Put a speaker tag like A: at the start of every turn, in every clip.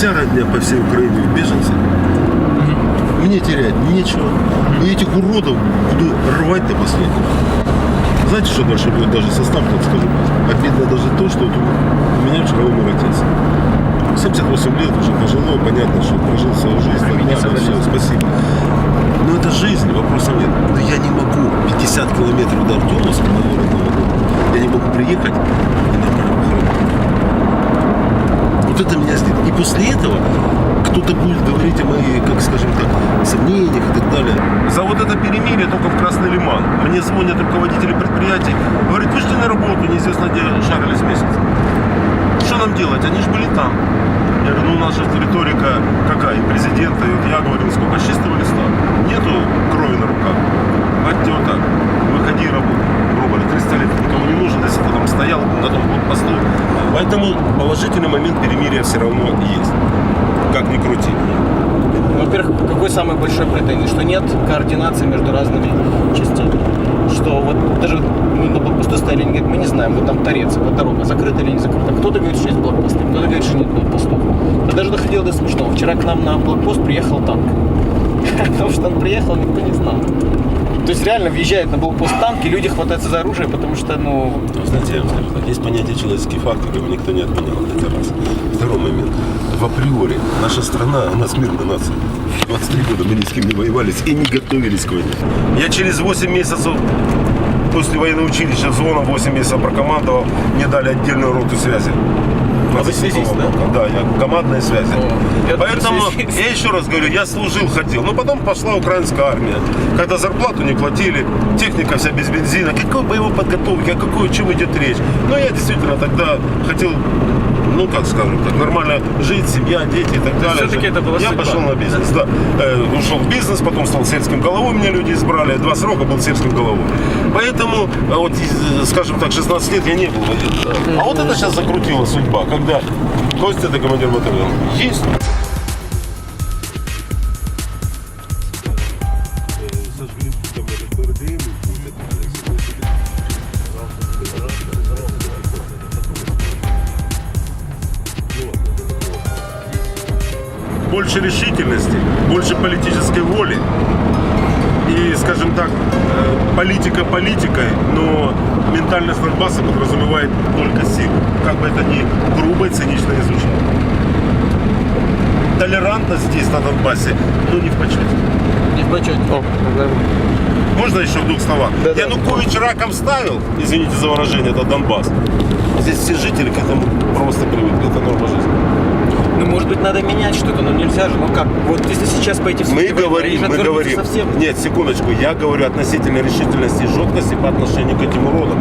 A: Вся родня по всей Украине в беженцах. Мне терять нечего. И этих уродов буду рвать до последнего. Знаете, что дальше будет даже состав, так скажу? Обидно даже то, что вот у меня вчера умер отец. 78 лет уже пожилой, понятно, что прожил свою жизнь. далее, всё, спасибо. Но это жизнь, вопросов нет. Но я не могу 50 километров до Артемовска, города Нового, я не могу приехать и нормально это меня злит. И после этого кто-то будет говорить о моих, как скажем так, сомнениях и так далее. За вот это перемирие только в Красный Лиман. Мне звонят руководители предприятий, говорят, вышли на работу, неизвестно где шарились месяц. Что нам делать? Они же были там. Я говорю, ну у нас же риторика какая, президента, и вот я говорил, сколько чистого листа. Нету крови на руках. Говорите вот так, выходи и работай. Грубо говоря, 300 лет никому не нужен, если ты там стоял на том посту. Поэтому положительный момент перемирия все равно есть. Как ни крути.
B: Во-первых, какой самый претензий? Что нет координации между разными частями. Что вот даже мы на блокпосту стояли, они говорят, мы не знаем, вот там торец, вот дорога, закрыта или не закрыта. Кто-то говорит, что есть блокпосты, кто-то говорит, что нет блокпостов. Да даже доходило до смешного. Вчера к нам на блокпост приехал танк. Потому что он приехал, никто не знал. То есть реально въезжает на блокпост танк, и люди хватаются за оружие, потому что, ну,
A: Ну, Знаете, я есть понятие человеческий фактор, его никто не отменял, это раз. В априори наша страна, у нас мирная нация. 23 года мы ни с кем не воевались и не готовились к войне. Я через 8 месяцев после военного училища зона 8 месяцев прокомандовал, мне дали отдельную роту связи.
B: А вы связист, да?
A: Да, я командной связи.
B: О, я
A: Поэтому
B: связист.
A: я еще раз говорю, я служил, ходил. Но потом пошла украинская армия. Когда зарплату не платили, техника вся без бензина. Какой боевой подготовки, о какой, о чем идет речь? Но я действительно тогда хотел, ну как скажем так, нормально жить, семья, дети и так далее.
B: Всё-таки это была
A: Я
B: судьба.
A: пошел на бизнес, да. Э, ушел в бизнес, потом стал сельским головой, меня люди избрали. Два срока был сельским головой. Поэтому, э, вот, из, скажем так, 16 лет я не был военным. А вот это сейчас закрутила судьба, когда Костя, ты командир батальона. Есть. Больше решительности, больше политической воли. И, скажем так, э, политика политикой, но ментальность Донбасса подразумевает только силу. Как бы это ни грубо и цинично не звучало. Толерантность здесь, на Донбассе, ну не в почете.
B: не в почете.
A: Можно еще в двух словах? Янукович раком ставил, извините за выражение, это Донбасс. Здесь все жители к этому просто привыкли, это норма жизни.
B: Ну, может быть, надо менять что-то, но нельзя же. Ну как? Вот если сейчас пойти в
A: Мы говорим, мы говорим.
B: совсем.
A: Нет, секундочку, я говорю относительно решительности и жесткости по отношению к этим уродам,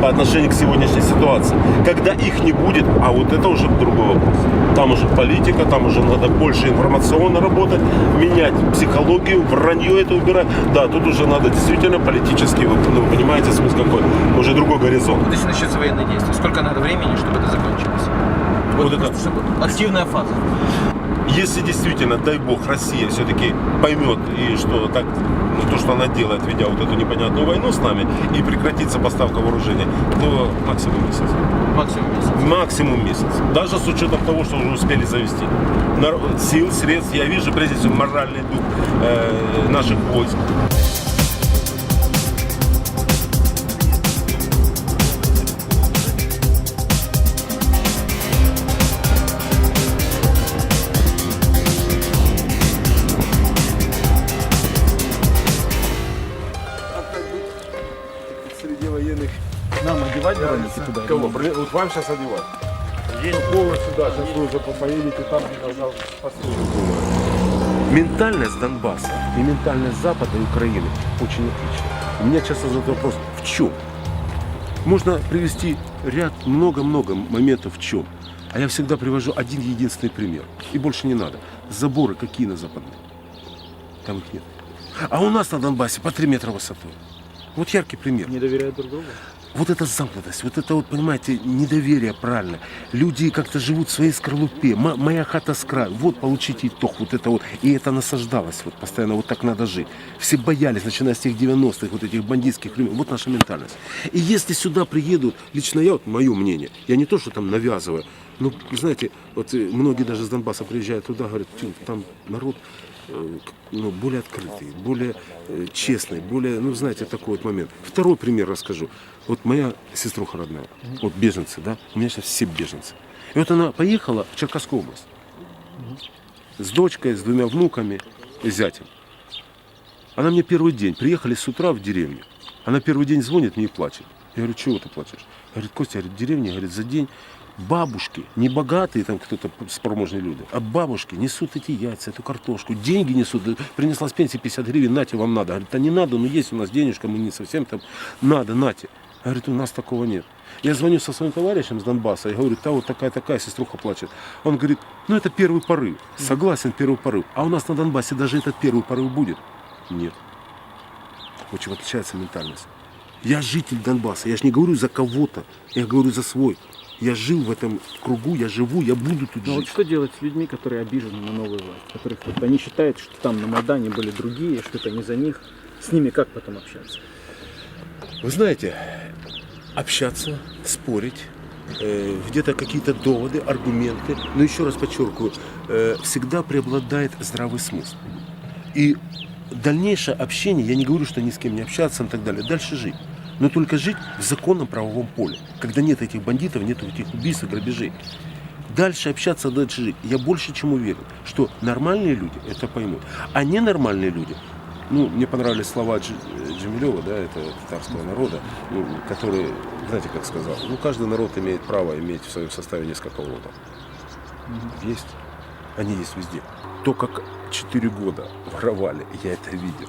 A: по отношению к сегодняшней ситуации. Когда их не будет, а вот это уже другой вопрос. Там уже политика, там уже надо больше информационно работать, менять психологию, вранье это убирать. Да, тут уже надо действительно политически, вот, ну, вы понимаете смысл какой? Уже другой горизонт.
B: Вот если начнется военные действия, сколько надо времени, чтобы это закончилось?
A: Вот это-
B: активная фаза.
A: Если действительно, дай бог, Россия все-таки поймет, и что так, ну, то, что она делает, ведя вот эту непонятную войну с нами, и прекратится поставка вооружения, то максимум месяц.
B: Максимум месяц.
A: Максимум месяц. Даже с учетом того, что уже успели завести. Сил, средств, я вижу, прежде всего, моральный дух э, наших войск.
C: Туда? Кого? Вот вам сейчас одевать. Полностью, да, сейчас вы уже поедете там, послужить.
A: Ментальность Донбасса и ментальность Запада и Украины очень отлична. У меня часто задают вопрос, в чем? Можно привести ряд, много-много моментов в чем. А я всегда привожу один единственный пример. И больше не надо. Заборы какие на западной? Там их нет. А у нас на Донбассе по 3 метра высотой. Вот яркий пример.
C: Не доверяют друг другу?
A: Вот эта замкнутость, вот это вот, понимаете, недоверие правильно. Люди как-то живут в своей скорлупе. М- моя хата с краю. Вот получите итог. Вот это вот. И это насаждалось. Вот постоянно вот так надо жить. Все боялись, начиная с тех 90-х, вот этих бандитских времен. Вот наша ментальность. И если сюда приедут, лично я, вот мое мнение, я не то, что там навязываю, ну, знаете, вот э, многие даже с Донбасса приезжают туда, говорят, «Тю, там народ ну, более открытый, более э, честный, более, ну, знаете, такой вот момент. Второй пример расскажу. Вот моя сеструха родная, вот беженцы, да, у меня сейчас все беженцы. И вот она поехала в Черкасскую область с дочкой, с двумя внуками зятем. Она мне первый день, приехали с утра в деревню. Она первый день звонит мне и плачет. Я говорю, чего ты плачешь? Говорит, Костя, говорит, в деревне, говорит, за день бабушки, не богатые там кто-то спроможные люди, а бабушки несут эти яйца, эту картошку, деньги несут. Принесла с пенсии 50 гривен, нате, вам надо. Говорит, да не надо, ну есть у нас денежка, мы не совсем там, надо, нате. Говорит, у нас такого нет. Я звоню со своим товарищем с Донбасса и говорю, та вот такая-такая сеструха плачет. Он говорит, ну это первый порыв. Согласен, первый порыв. А у нас на Донбассе даже этот первый порыв будет? Нет. Очень отличается ментальность. Я житель Донбасса, я же не говорю за кого-то, я говорю за свой. Я жил в этом кругу, я живу, я буду тут
D: Ну вот
A: жить.
D: что делать с людьми, которые обижены на новую власть, которых вот, они считают, что там на Майдане были другие, что это не за них. С ними как потом общаться?
A: Вы знаете, общаться, спорить, э, где-то какие-то доводы, аргументы, но еще раз подчеркиваю, э, всегда преобладает здравый смысл. И дальнейшее общение, я не говорю, что ни с кем не общаться и так далее, дальше жить. Но только жить в законном правовом поле, когда нет этих бандитов, нет этих убийств и грабежей. Дальше общаться, дальше жить. Я больше чем уверен, что нормальные люди это поймут. А ненормальные люди, ну, мне понравились слова Дж- Джемилева, да, это татарского народа, ну, который, знаете, как сказал, ну, каждый народ имеет право иметь в своем составе несколько лотов. Есть. Они есть везде. То, как 4 года воровали, я это видел.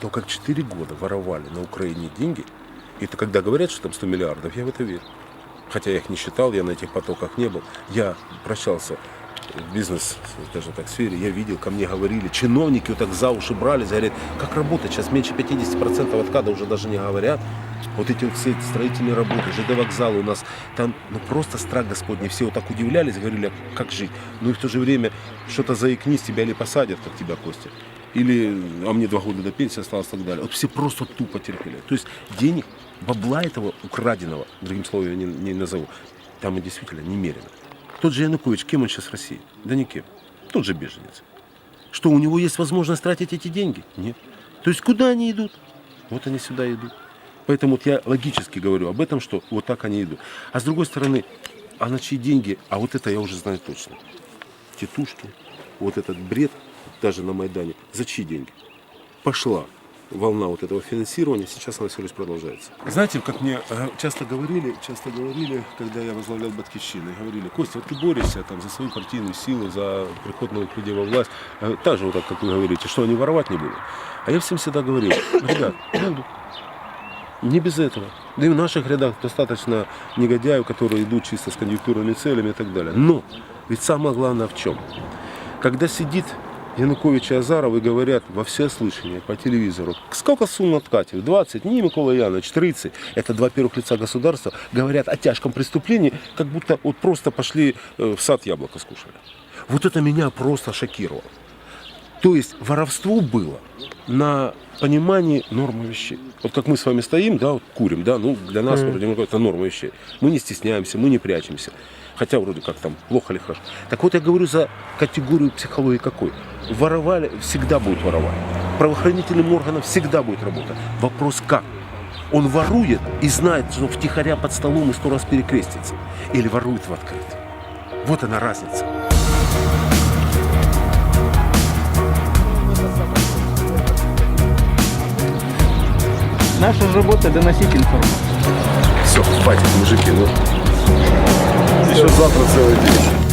A: То, как 4 года воровали на Украине деньги, это когда говорят, что там 100 миллиардов, я в это верю. Хотя я их не считал, я на этих потоках не был. Я прощался в бизнес, даже так, сфере, я видел, ко мне говорили, чиновники вот так за уши брались, говорят, как работать, сейчас меньше 50% откада уже даже не говорят. Вот эти вот все эти строительные работы, ЖД вокзалы у нас, там ну просто страх Господний. Все вот так удивлялись, говорили, а как жить. Ну и в то же время что-то заикнись, тебя или посадят, как тебя, Костя. Или, а мне два года до пенсии осталось и так далее. Вот все просто тупо терпели. То есть денег, бабла этого украденного, другим словом я не, не назову, там и действительно немерено. Тот же Янукович, кем он сейчас в России? Да никем. Тот же беженец. Что, у него есть возможность тратить эти деньги? Нет. То есть куда они идут? Вот они сюда идут. Поэтому вот я логически говорю об этом, что вот так они идут. А с другой стороны, а на чьи деньги? А вот это я уже знаю точно. Тетушки, вот этот бред, даже на Майдане. За чьи деньги? Пошла волна вот этого финансирования, сейчас она все лишь продолжается. Знаете, как мне э, часто говорили, часто говорили, когда я возглавлял Батькивщину, говорили, Костя, вот ты борешься там за свою партийную силу, за приход новых людей во власть, Э, так же вот так, как вы говорите, что они воровать не будут. А я всем всегда говорил, ребят, будут. Не без этого. Да и в наших рядах достаточно негодяев, которые идут чисто с конъюнктурными целями и так далее. Но ведь самое главное в чем? Когда сидит Янукович и Азаров и говорят во всеслышание по телевизору, сколько сумм откатив? 20? Не, Микола Янович, 30. Это два первых лица государства говорят о тяжком преступлении, как будто вот просто пошли э, в сад яблоко скушали. Вот это меня просто шокировало. То есть воровство было на понимании нормы вещей. Вот как мы с вами стоим, да, вот курим, да, ну для нас вроде как это норма вещей. Мы не стесняемся, мы не прячемся. Хотя вроде как там плохо или хорошо. Так вот я говорю за категорию психологии какой. Воровали, всегда будет воровать. Правоохранительным органам всегда будет работать. Вопрос как? Он ворует и знает, что втихаря под столом и сто раз перекрестится. Или ворует в открытую. Вот она разница.
D: Наша работа доносить информацию.
A: Все, хватит, мужики, ну. Еще завтра целый день.